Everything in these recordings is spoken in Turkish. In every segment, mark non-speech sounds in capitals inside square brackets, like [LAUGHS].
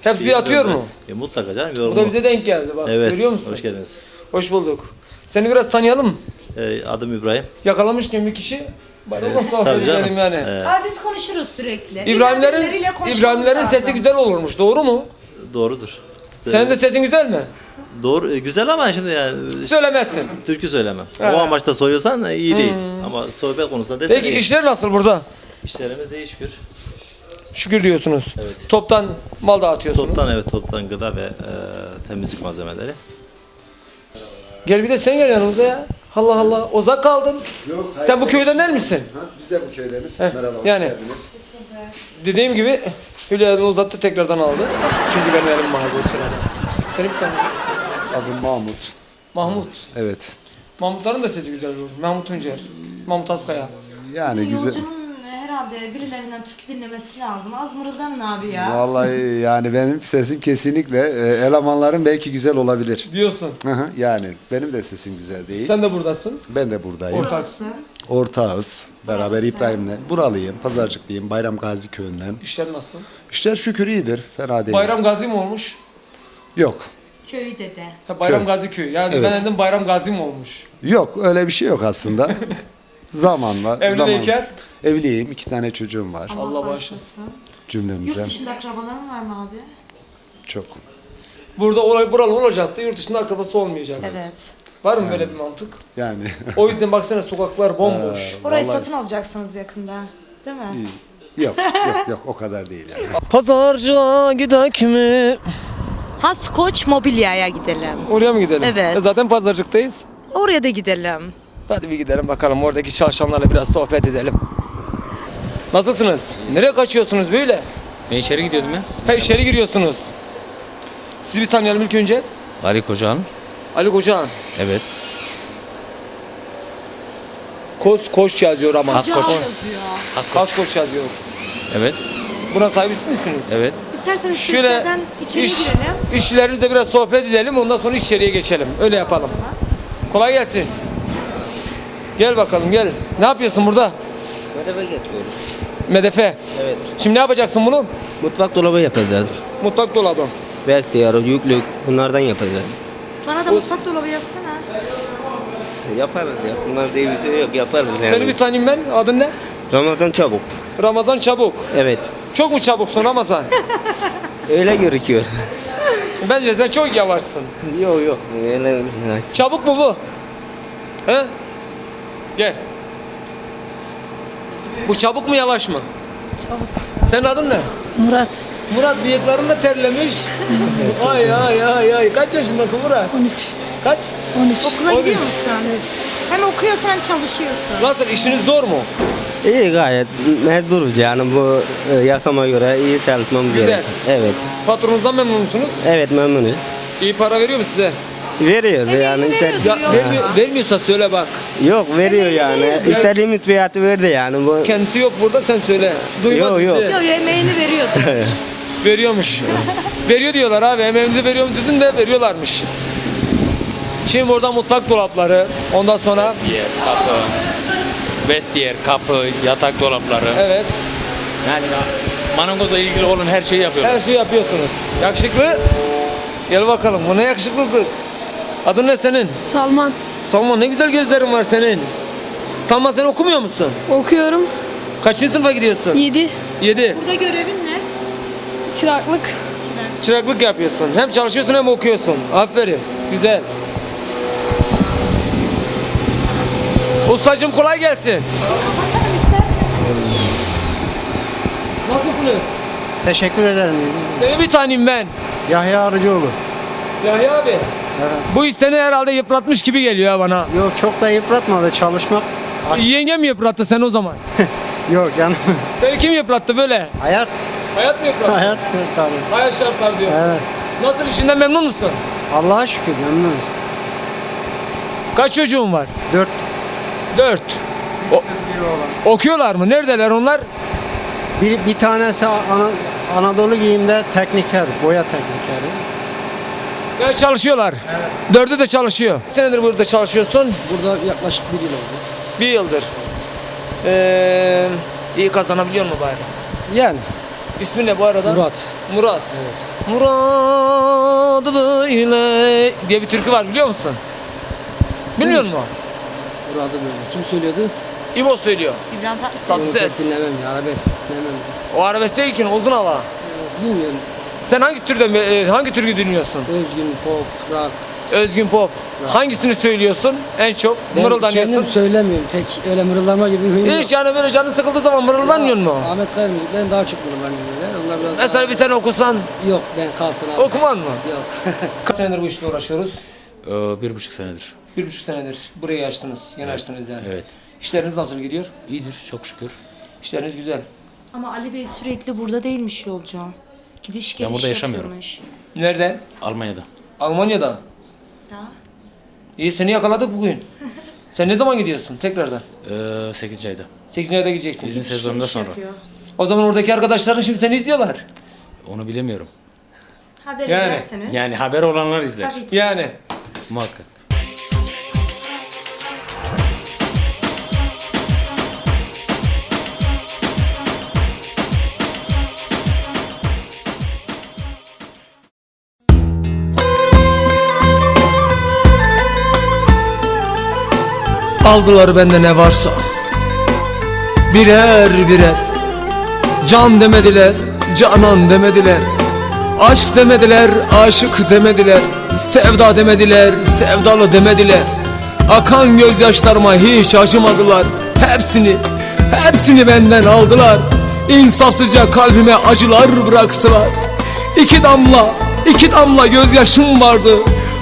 Hepsi Şeyi yatıyor mu? E, mutlaka canım Bu da bize denk geldi bak. Evet. Görüyor musun? Hoş geldiniz. Hoş bulduk. Seni biraz tanıyalım. E, adım İbrahim. Yakalamışken bir kişi. Bana Evet, [LAUGHS] nasıl sohbet canım. edelim yani. E, Abi biz konuşuruz sürekli. İbrahimlerin konuşmamız İbrahimlerin lazım. sesi güzel olurmuş. Doğru mu? doğrudur. Se- Senin de sesin güzel mi? Doğru, e, güzel ama şimdi yani Söylemezsin. türkü söylemem. Ha. O amaçta soruyorsan e, iyi değil. Ama sohbet konusunda desen Peki iyi. işler nasıl burada? İşlerimiz iyi şükür. Şükür diyorsunuz. Evet. Toptan mal dağıtıyorsunuz. Toptan evet toptan gıda ve e, temizlik malzemeleri. Gel bir de sen gel yanımıza ya. Allah Allah. Uzak kaldın. Yok, Sen bu köyden değil misin? Ha, biz de bu köydeniz. Heh, Merhaba, hoş yani. geldiniz. Dediğim gibi Hülya elini uzattı tekrardan aldı. Çünkü benim elim vardı o sırada. Seni bir tane. Adım Mahmut. Mahmut. Evet. Mahmutların da sesi güzel olur. Mahmut Tuncer. Mahmut Askaya. Yani güzel. Herhalde birilerinden türkü dinlemesi lazım. Az mırıldanın abi ya. Vallahi yani benim sesim kesinlikle e, elemanların belki güzel olabilir. Diyorsun. Hı hı, yani benim de sesim güzel değil. Sen de buradasın. Ben de buradayım. Burası. Ortağız. Beraber Burası. İbrahim'le. Buralıyım. Pazarcıklıyım. Bayram Gazi köyünden. İşler nasıl? İşler şükür iyidir. Fena değil. Bayram Gazi mi olmuş? Yok. Köyü dede. Ha, Bayram Köy. Gazi köyü. Yani Evet. ben dedim Bayram Gazi mi olmuş? Yok öyle bir şey yok aslında. [LAUGHS] Zamanla. Evli zaman. bekar. Evliyim. iki tane çocuğum var. Allah, Allah bağışlasın. Yurt Cümlemize. dışında akrabaların var mı abi? Çok. Burada olay buralı olacaktı. Yurt dışında akrabası olmayacaktı. Evet. Var mı böyle bir mantık? Yani. O yüzden baksana sokaklar bomboş. Orayı Vallahi- satın alacaksınız yakında. Değil mi? yok yok yok o kadar değil yani. [LAUGHS] Pazarcığa gidek mi? Haskoç Mobilya'ya gidelim. Oraya mı gidelim? Evet. E zaten pazarcıktayız. Oraya da gidelim. Hadi bir gidelim bakalım oradaki çalışanlarla biraz sohbet edelim. Nasılsınız? Nereye kaçıyorsunuz böyle? Ben içeri gidiyordum ya. Ha içeri giriyorsunuz. Sizi bir tanıyalım ilk önce. Ali Kocahan. Ali Kocahan. Evet. Koz koş yazıyor ama. Haskoç. Koz- Haskoç. Haskoç yazıyor. Evet. Buna sahip misiniz? Evet. İsterseniz Şöyle sizlerden içeri iş, girelim. işçilerimizle biraz sohbet edelim ondan sonra içeriye geçelim. Öyle yapalım. Kolay gelsin. Gel bakalım gel. Ne yapıyorsun burada? Medefe getiriyoruz. Medefe. Evet. Şimdi ne yapacaksın bunu? Mutfak dolabı yapacağız. Mutfak dolabı. Vestiyer, yüklük bunlardan yapacağız. Bana da mutfak dolabı yapsana. Yaparız ya. Bunlar diye bir şey yok. Yaparız yani. Seni bir tanıyayım ben. Adın ne? Ramazan çabuk. Ramazan Çabuk. Evet. Çok mu çabuksun Ramazan? [LAUGHS] Öyle gözüküyor. Bence sen çok yavaşsın. yok yok. Öyle. Çabuk mu bu? He? Gel. Bu çabuk mu yavaş mı? Çabuk. Senin adın ne? Murat Murat bıyıkların da terlemiş. [LAUGHS] ay ay ay ay. Kaç yaşındasın Murat? 13. Kaç? 13. Okula Oğlum. gidiyor musun? Hem okuyorsun hem çalışıyorsun. Nasıl işiniz zor mu? İyi gayet mecburuz yani bu e, yasama göre iyi çalışmamız Güzel. Evet. Patronunuzdan memnun musunuz? Evet memnunuz. İyi para veriyor mu size? Veriyor yani veriyor Ya vermiyor, vermiyorsa söyle bak. yok veriyor yani. İstediğimiz fiyatı verdi yani bu. Kendisi yok burada sen söyle. Duymaz Yok, bizi. yok. Yok yemeğini veriyordu. Veriyormuş. Veriyor diyorlar abi. Emeğimizi veriyor mu dedin de veriyorlarmış. Şimdi burada mutfak dolapları. Ondan sonra Vestiyer, kapı. Vestiyer, kapı, yatak dolapları. evet Yani marangozla ilgili olan her şeyi yapıyorlar. her şeyi yapıyorsunuz. Yakışıklı. Gel bakalım. Bu ne yakışıklıdır. Adın ne senin? Salman. Salman ne güzel gözlerin var senin. Salman sen okumuyor musun? Okuyorum. Kaçıncı sınıfa gidiyorsun? 7. 7. Burada görevin ne? Çıraklık. Çıraklık yapıyorsun. Hem çalışıyorsun hem okuyorsun. Aferin. Güzel. Ustacım kolay gelsin. Nasılsınız? Teşekkür ederim. Seni bir tanıyayım ben. Yahya Arıcıoğlu. Yahya abi. Bu iş seni herhalde yıpratmış gibi geliyor ha bana. Yok çok da yıpratmadı çalışmak. Yengem mi yıprattı sen o zaman? [LAUGHS] Yok yani Seni kim yıprattı böyle? hayat Hayat mı yıprattı? hayat tabii. Hayat şartlar diyorsun. Evet. Nasıl işinden memnun musun? Allah'a şükür memnunum. Kaç çocuğun var? Dört Dört. O- okuyorlar mı? Neredeler onlar? Bir, bir tanesi Ana- Anadolu giyimde tekniker, boya teknikeri. Ya çalışıyorlar. Dördü de çalışıyor. Senedir burada çalışıyorsun? Burada yaklaşık bir yıl oldu. Bir yıldır. Ee, iyi kazanabiliyor mu bari? Yani İsmin ne bu arada? Murat. Murat. Murat böyle diye bir türkü var biliyor musun? Bilmiyor musun? Murat'ı böyle. Kim söylüyordu? İbo söylüyor. İbrahim Tatlıses. Tatlıses. Pek dinlemem ya. Arabesk dinlemem. O arabesk değil ki uzun hava. Bilmiyorum. Sen hangi türden e, hangi türkü dinliyorsun? Özgün, pop, rock. Özgün pop. Hangisini söylüyorsun en çok? Ben Mırıldanıyorsun. kendim söylemiyorum. Pek öyle mırıldama gibi huyum yok. Hiç yani böyle canın sıkıldığı zaman mırıldanmıyor mu? Ahmet Kaya müziklerini daha çok mırıldanıyorum böyle. Onlar biraz Mesela daha... bir tane okusan Yok ben kalsın abi. okuman mı? Yok. [LAUGHS] Kaç senedir bu işle uğraşıyoruz? Ee, bir buçuk senedir. Bir buçuk senedir. Burayı açtınız. Yeni açtınız yani. Evet. İşleriniz nasıl gidiyor? İyidir çok şükür. İşleriniz güzel. Ama Ali Bey sürekli burada değilmiş yolcu. Gidiş geliş Ben burada yaşamıyorum. yapıyormuş. Nereden? Almanya'da. Almanya'da. Ya. İyi seni yakaladık bugün. [LAUGHS] Sen ne zaman gidiyorsun tekrardan? Ee, 8. ayda. 8. ayda gideceksin. Gidiş sezonunda geliş sonra. yapıyor. O zaman oradaki arkadaşların şimdi seni izliyorlar. Onu bilemiyorum. Haber Yani, ederseniz. Yani haber olanlar izler. Tabii ki. Yani. Muhakkak. Aldılar bende ne varsa. Birer birer Can demediler, canan demediler. Aşk demediler, aşık demediler. Sevda demediler, sevdalı demediler. Akan gözyaşlarıma hiç acımadılar. Hepsini, hepsini benden aldılar. İnsafsızca kalbime acılar bıraktılar. İki damla, iki damla gözyaşım vardı.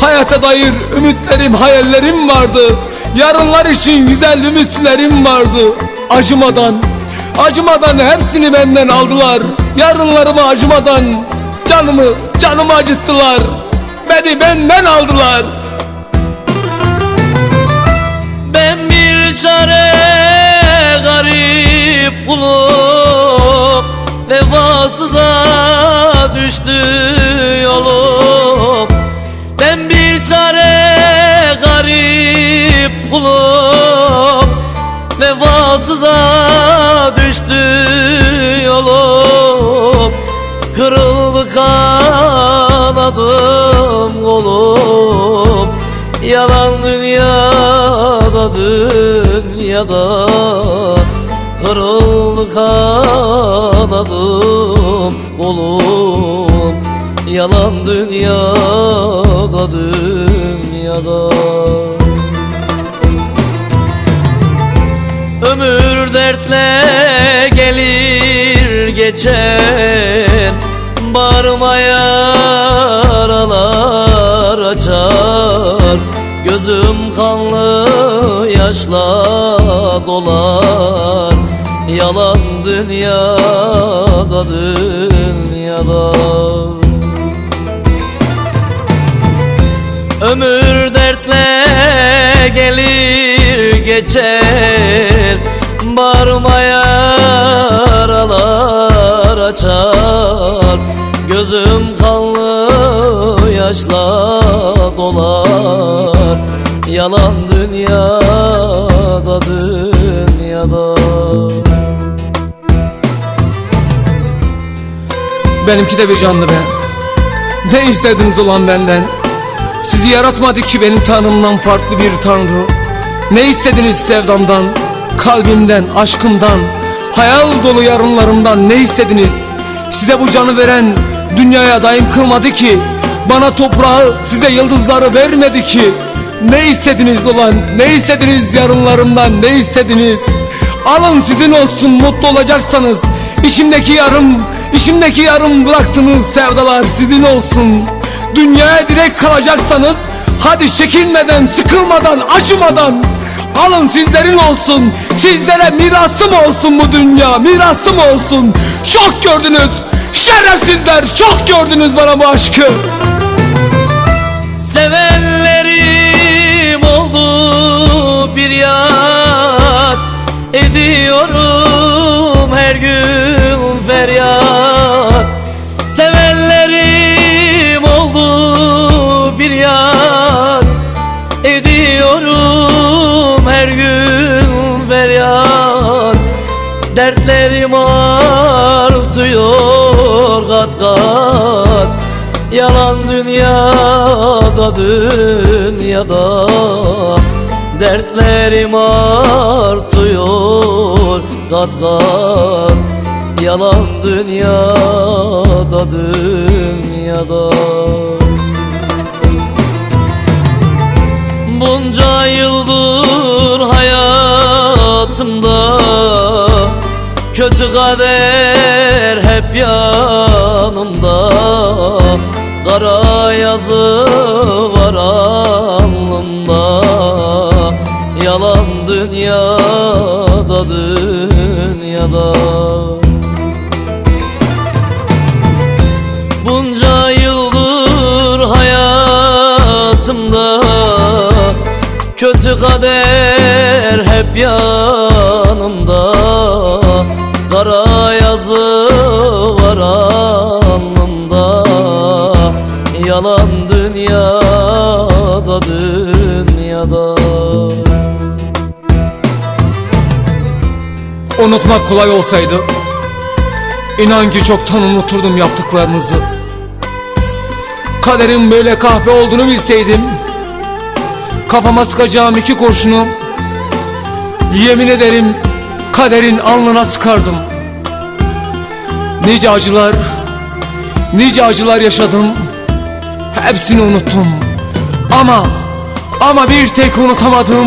Hayata dair ümitlerim, hayallerim vardı Yarınlar için güzel ümitlerim vardı Acımadan, acımadan hepsini benden aldılar. Yarınlarımı acımadan canımı, canımı acıttılar. Beni benden aldılar. Ben bir çare garip kulum Vefasıza düştü yolum. Ben bir çare kulum Vefasıza düştü yolum Kırıldı kanadım kolum Yalan dünyada dünyada Kırıldı kanadım kolum Yalan dünyada dünyada Ömür dertle gelir geçer Bağrıma yaralar açar. Gözüm kanlı yaşla dolar Yalan dünyada dünyada. Ömür dertle gelir geçer. Bağrıma yaralar açar. Gözüm kanlı yaşla dolar. Yalan dünyada dünyada. Benimki de bir canlı be. Ne istediniz ulan benden? Sizi yaratmadı ki benim tanrımdan farklı bir tanrı Ne istediniz sevdamdan Kalbimden, aşkımdan Hayal dolu yarınlarımdan ne istediniz? Size bu canı veren Dünyaya daim kılmadı ki Bana toprağı size yıldızları vermedi ki. Ne istediniz ulan Ne istediniz yarınlarımdan Ne istediniz? Alın sizin olsun mutlu olacaksanız. İçimdeki yarım İçimdeki yarım bıraktınız sevdalar sizin olsun. Dünyaya direkt kalacaksanız Hadi çekinmeden, sıkılmadan, acımadan Alın sizlerin olsun. Sizlere mirasım olsun bu dünya Mirasım olsun. Çok gördünüz. Şerefsizler çok gördünüz bana bu aşkı. Sevenlerim oldu bir yar. Ediyorum her gün Dertlerim artıyor kat kat. Yalan dünyada dünyada. Dertlerim artıyor kat kat. Yalan dünyada dünyada. Bunca yıldır hayatımda Kötü kader hep yanımda. Kara yazı var alnımda. Yalan dünyada dünyada. Bunca yıldır hayatımda Kötü kader hep yanımda Kara yazı var alnımda. Yalan dünyada dünyada. Unutmak kolay olsaydı İnan ki çoktan unuturdum yaptıklarınızı. Kaderin böyle kahpe olduğunu bilseydim Kafama sıkacağım iki kurşunu Yemin ederim kaderin alnına sıkardım. Nice acılar Nice acılar yaşadım. Hepsini unuttum. Ama Ama bir tek unutamadım.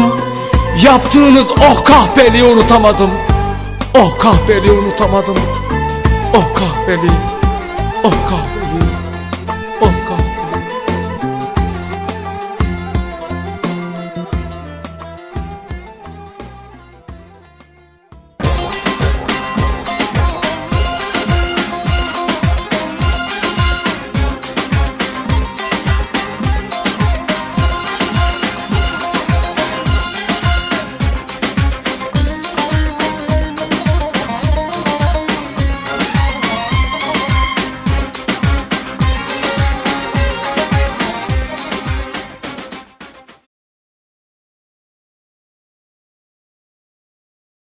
Yaptığınız o kahpeliği unutamadım. O kahpeliği unutamadım. O kahpeliği O kahpeliği